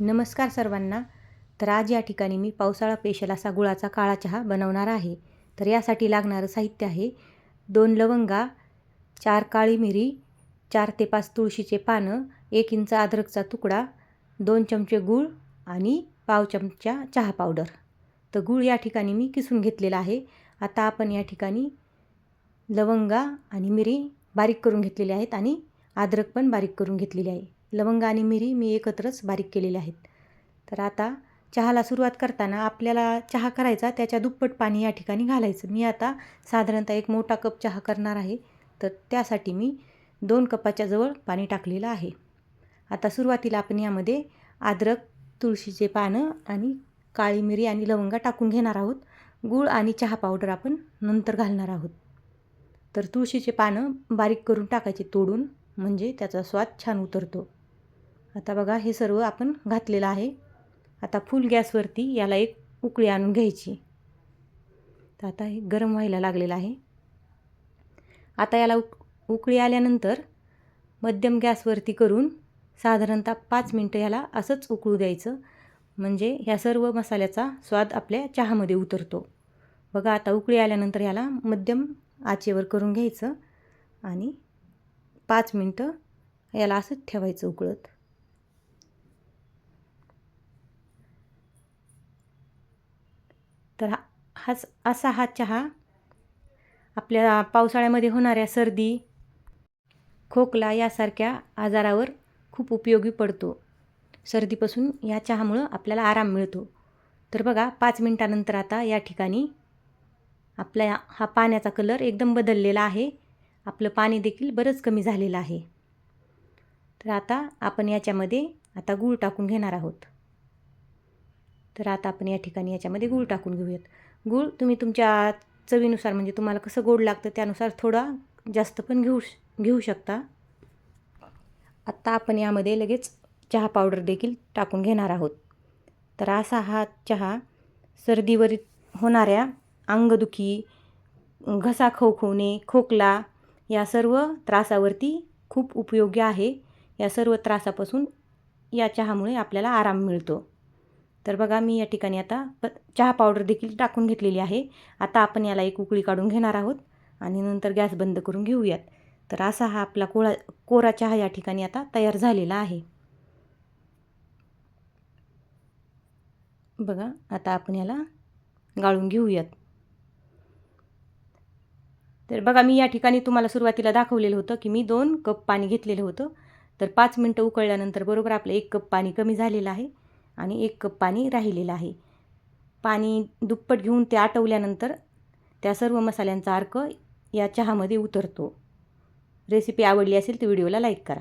नमस्कार सर्वांना. तर आज या ठिकाणी मी पावसाळा पेशल असा गुळाचा काळा चहा बनवणार आहे. तर यासाठी लागणारं साहित्य आहे दोन लवंगा चार काळी मिरी चार ते पाच तुळशीचे पानं एक इंच अद्रकचा तुकडा दोन चमचे गूळ आणि पाव चमचा चहा पावडर. तर गूळ या ठिकाणी मी किसून घेतलेला आहे. आता आपण या ठिकाणी लवंगा आणि मिरी बारीक करून घेतलेले आहेत आणि अद्रक पण बारीक करून घेतलेली आहे. लवंग आणि मिरी मी एकत्रच बारीक केलेले आहेत. तर आता चहाला सुरुवात करताना आपल्याला चहा करायचा त्याच्या दुप्पट पाणी या ठिकाणी घालायचं. मी आता साधारणतः एक मोठा कप चहा करणार आहे. तर त्यासाठी मी दोन कपाच्या जवळ पाणी टाकलेलं आहे. आता सुरुवातीला आपण यामध्ये अद्रक तुळशीचे पानं आणि काळी मिरी आणि लवंगा टाकून घेणार आहोत. गूळ आणि चहा पावडर आपण नंतर घालणार आहोत. तर तुळशीचे पानं बारीक करून टाकायचे तोडून. म्हणजे त्याचा स्वाद छान उतरतो. आता बघा हे सर्व आपण घातलेलं आहे. आता फुल गॅसवरती याला एक उकळी आणून घ्यायची. तर आता हे गरम व्हायला लागलेलं आहे. आता याला उक उकळी आल्यानंतर मध्यम गॅसवरती करून साधारणतः पाच मिनटं ह्याला असंच उकळू द्यायचं. म्हणजे ह्या सर्व मसाल्याचा स्वाद आपल्या चहामध्ये उतरतो. बघा आता उकळी आल्यानंतर ह्याला मध्यम आचेवर करून घ्यायचं आणि पाच मिनटं याला असंच ठेवायचं उकळत. तर हा हाच असा हा चहा आपल्या पावसाळ्यामध्ये होणाऱ्या सर्दी खोकला यासारख्या आजारावर खूप उपयोगी पडतो. सर्दीपासून या चहामुळं आपल्याला आराम मिळतो. तर बघा पाच मिनटानंतर आता या ठिकाणी आपल्या हा पाण्याचा कलर एकदम बदललेला आहे. आपलं पाणी देखील बरंच कमी झालेलं आहे. तर आता आपण याच्यामध्ये आता गूळ टाकून घेणार आहोत. तर आता आपण या ठिकाणी याच्यामध्ये गूळ टाकून घेऊयात. गूळ तुम्ही तुमच्या चवीनुसार म्हणजे तुम्हाला कसं गोड लागतं त्यानुसार थोडा जास्त पण घेऊ घेऊ शकता. आत्ता आपण यामध्ये लगेच चहा पावडर देखील टाकून घेणार आहोत. तर असा हा चहा सर्दीवर होणाऱ्या अंगदुखी घसा खवखवणे खोकला या सर्व त्रासावरती खूप उपयोगी आहे. या सर्व त्रासापासून या चहामुळे आपल्याला आराम मिळतो. तर बघा मी या ठिकाणी आता प चहा पावडर देखील टाकून घेतलेली आहे. आता आपण याला एक उकळी काढून घेणार आहोत आणि नंतर गॅस बंद करून घेऊयात. तर असा हा आपला कोळा कोरा चहा या ठिकाणी आता तयार झालेला आहे. बघा आता आपण याला गाळून घेऊयात. तर बघा मी या ठिकाणी तुम्हाला सुरुवातीला दाखवलेलं होतं की मी दोन कप पाणी घेतलेलं होतं. तर पाच मिनटं उकळल्यानंतर बरोबर आपलं एक कप पाणी कमी झालेलं आहे. आणि एक कप पाणी राहिलेलं आहे. पाणी दुप्पट घेऊन ते आटवल्यानंतर त्या सर्व मसाल्यांचा अर्क या चहामध्ये उतरतो. रेसिपी आवडली असेल तर व्हिडिओला लाईक करा.